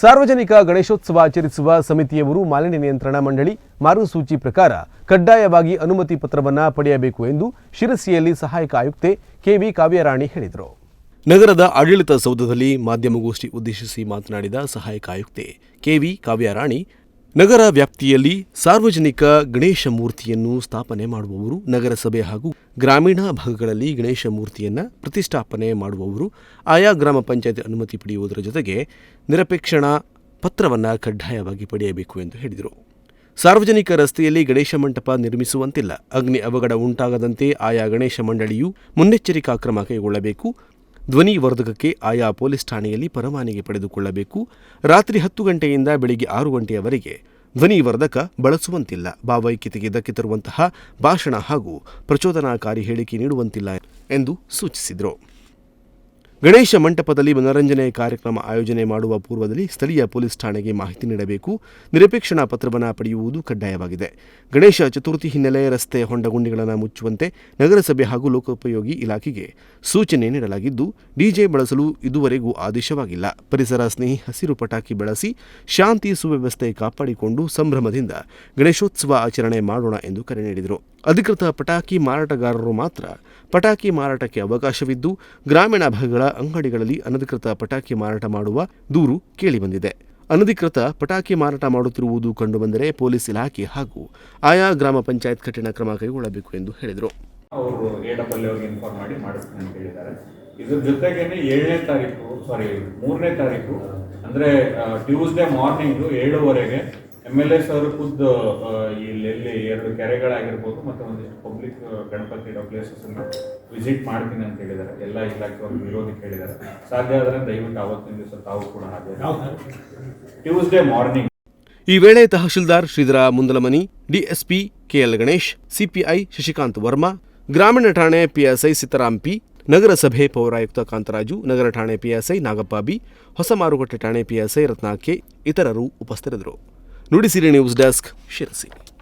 ಸಾರ್ವಜನಿಕ ಗಣೇಶೋತ್ಸವ ಆಚರಿಸುವ ಸಮಿತಿಯವರು ಮಾಲಿನ್ಯ ನಿಯಂತ್ರಣ ಮಂಡಳಿ ಮಾರ್ಗಸೂಚಿ ಪ್ರಕಾರ ಕಡ್ಡಾಯವಾಗಿ ಅನುಮತಿ ಪತ್ರವನ್ನು ಪಡೆಯಬೇಕು ಎಂದು ಶಿರಸಿಯಲ್ಲಿ ಸಹಾಯಕ ಆಯುಕ್ತೆ ಕೆವಿ ಕಾವ್ಯರಾಣಿ ಹೇಳಿದರು. ನಗರದ ಆಡಳಿತ ಸೌಧದಲ್ಲಿ ಮಾಧ್ಯಮಗೋಷ್ಠಿ ಉದ್ದೇಶಿಸಿ ಮಾತನಾಡಿದ ಸಹಾಯಕ ಆಯುಕ್ತೆ ಕೆವಿ ಕಾವ್ಯರಾಣಿ ನಗರ ವ್ಯಾಪ್ತಿಯಲ್ಲಿ ಸಾರ್ವಜನಿಕ ಗಣೇಶ ಮೂರ್ತಿಯನ್ನು ಸ್ಥಾಪನೆ ಮಾಡುವವರು ನಗರಸಭೆ ಹಾಗೂ ಗ್ರಾಮೀಣ ಭಾಗಗಳಲ್ಲಿ ಗಣೇಶ ಮೂರ್ತಿಯನ್ನು ಪ್ರತಿಷ್ಠಾಪನೆ ಮಾಡುವವರು. ಆಯಾ ಗ್ರಾಮ ಪಂಚಾಯತ್ ಅನುಮತಿ ಪಡೆಯುವುದರ ಜೊತೆಗೆ ನಿರಪೇಕ್ಷಣಾ ಪತ್ರವನ್ನು ಕಡ್ಡಾಯವಾಗಿ ಪಡೆಯಬೇಕು ಎಂದು ಹೇಳಿದರು. ಸಾರ್ವಜನಿಕ ರಸ್ತೆಯಲ್ಲಿ ಗಣೇಶ ಮಂಟಪ ನಿರ್ಮಿಸುವಂತಿಲ್ಲ. ಅಗ್ನಿ ಅವಘಡ ಉಂಟಾಗದಂತೆ ಆಯಾ ಗಣೇಶ ಮಂಡಳಿಯು ಮುನ್ನೆಚ್ಚರಿಕಾ ಕ್ರಮ ಕೈಗೊಳ್ಳಬೇಕು. ಧ್ವನಿ ವರ್ಧಕಕ್ಕೆ ಆಯಾ ಪೊಲೀಸ್ ಠಾಣೆಯಲ್ಲಿ ಪರವಾನಗಿ ಪಡೆದುಕೊಳ್ಳಬೇಕು. ರಾತ್ರಿ ಹತ್ತು ಗಂಟೆಯಿಂದ ಬೆಳಿಗ್ಗೆ ಆರು ಗಂಟೆಯವರೆಗೆ ಧ್ವನಿವರ್ಧಕ ಬಳಸುವಂತಿಲ್ಲ. ಭಾವೈಕ್ಯತೆಗೆ ಧಕ್ಕೆ ತರುವಂತಹ ಭಾಷಣ ಹಾಗೂ ಪ್ರಚೋದನಾಕಾರಿ ಹೇಳಿಕೆ ನೀಡುವಂತಿಲ್ಲ ಎಂದು ಸೂಚಿಸಿದರು. ಗಣೇಶ ಮಂಟಪದಲ್ಲಿ ಮನರಂಜನೆ ಕಾರ್ಯಕ್ರಮ ಆಯೋಜನೆ ಮಾಡುವ ಪೂರ್ವದಲ್ಲಿ ಸ್ಥಳೀಯ ಪೊಲೀಸ್ ಠಾಣೆಗೆ ಮಾಹಿತಿ ನೀಡಬೇಕು. ನಿರಪೇಕ್ಷಣಾ ಪತ್ರವನ್ನು ಪಡೆಯುವುದು ಕಡ್ಡಾಯವಾಗಿದೆ. ಗಣೇಶ ಚತುರ್ಥಿ ಹಿನ್ನೆಲೆ ರಸ್ತೆ ಹೊಂಡಗುಂಡಿಗಳನ್ನು ಮುಚ್ಚುವಂತೆ ನಗರಸಭೆ ಹಾಗೂ ಲೋಕೋಪಯೋಗಿ ಇಲಾಖೆಗೆ ಸೂಚನೆ ನೀಡಲಾಗಿದ್ದು, ಡಿಜೆ ಬಳಸಲು ಇದುವರೆಗೂ ಆದೇಶವಾಗಿಲ್ಲ. ಪರಿಸರ ಸ್ನೇಹಿ ಹಸಿರು ಪಟಾಕಿ ಬಳಸಿ ಶಾಂತಿ ಸುವ್ಯವಸ್ಥೆ ಕಾಪಾಡಿಕೊಂಡು ಸಂಭ್ರಮದಿಂದ ಗಣೇಶೋತ್ಸವ ಆಚರಣೆ ಮಾಡೋಣ ಎಂದು ಕರೆ ನೀಡಿದರು. ಅಧಿಕೃತ ಪಟಾಕಿ ಮಾರಾಟಗಾರರು ಮಾತ್ರ ಪಟಾಕಿ ಮಾರಾಟಕ್ಕೆ ಅವಕಾಶವಿದ್ದು ಗ್ರಾಮೀಣ ಭಾಗಗಳ ಅಂಗಡಿಗಳಲ್ಲಿ ಅನಧಿಕೃತ ಪಟಾಕಿ ಮಾರಾಟ ಮಾಡುವ ದೂರು ಕೇಳಿಬಂದಿದೆ. ಅನಧಿಕೃತ ಪಟಾಕಿ ಮಾರಾಟ ಮಾಡುತ್ತಿರುವುದು ಕಂಡುಬಂದರೆ ಪೊಲೀಸ್ ಇಲಾಖೆ ಹಾಗೂ ಆಯಾ ಗ್ರಾಮ ಪಂಚಾಯತ್ ಕಠಿಣ ಕ್ರಮ ಕೈಗೊಳ್ಳಬೇಕು ಎಂದು ಹೇಳಿದರು. ಅವರು ಎಡಪಲ್ಲಿ ಇನ್ಫಾರ್ಮ್ ಮಾಡಿ ಮಾಡಿಸ್ತೀನಿ ಅಂತ ಹೇಳಿದ್ದಾರೆ. ಇದ್ರ ಜೊತೆಗೇನೆ ಏಳನೇ ತಾರೀಕು ಸಾರಿ ಮೂರನೇ ತಾರೀಕು ಅಂದ್ರೆ ಟ್ಯೂಸ್ಡೇ ಮಾರ್ನಿಂಗ್ ಏಳುವರೆಗೆ ಎಂ ಎಲ್ ಎ ಸರ್ ಖುದ್ದು ಆ, ಎರಡು ಕೆರೆಗಳಾಗಿರ್ಬೋದು ಮತ್ತು ಒಂದಿಷ್ಟು ಪಬ್ಲಿಕ್ ಗಣಪತಿ ಇಡೋ ಪ್ಲೇಸಸ್ ಅನ್ನ ವಿಸಿಟ್ ಮಾಡ್ತೀನಿ ಅಂತ ಹೇಳಿದ್ದಾರೆ. ಎಲ್ಲ ಇಲಾಖೆಯವ್ರಿಗೆ ವಿರೋಧಕ್ಕೆ ಹೇಳಿದ್ದಾರೆ ಸಾಧ್ಯ ಆದರೆ ದಯವಿಟ್ಟು ಅವತ್ತಿನ ದಿವಸ ತಾವು ಕೂಡ ಹಾಗೆ. ಟ್ಯೂಸ್ಡೇ ಮಾರ್ನಿಂಗ್ ಈ ವೇಳೆ tahsildar Shridhar Mundalamani, DSP KL Ganesh, CPI Shashikant Varma, ಗ್ರಾಮೀಣ ಠಾಣೆ ಪಿಎಸ್ಐ ಸಿದ್ದರಾಮ್ ಪಿ, ನಗರಸಭೆ ಪೌರಾಯುಕ್ತ ಕಾಂತರಾಜು, ನಗರ ಠಾಣೆ ಪಿಎಸ್ಐ ನಾಗಪ್ಪ ಬಿ ಹೊಸ ಮಾರುಕಟ್ಟೆ ಠಾಣೆ ಪಿಎಸ್ಐ ರತ್ನಾಕೆ ಇತರರು ಉಪಸ್ಥಿತರಿದ್ದರು. Nudisiri news desk Sirsi.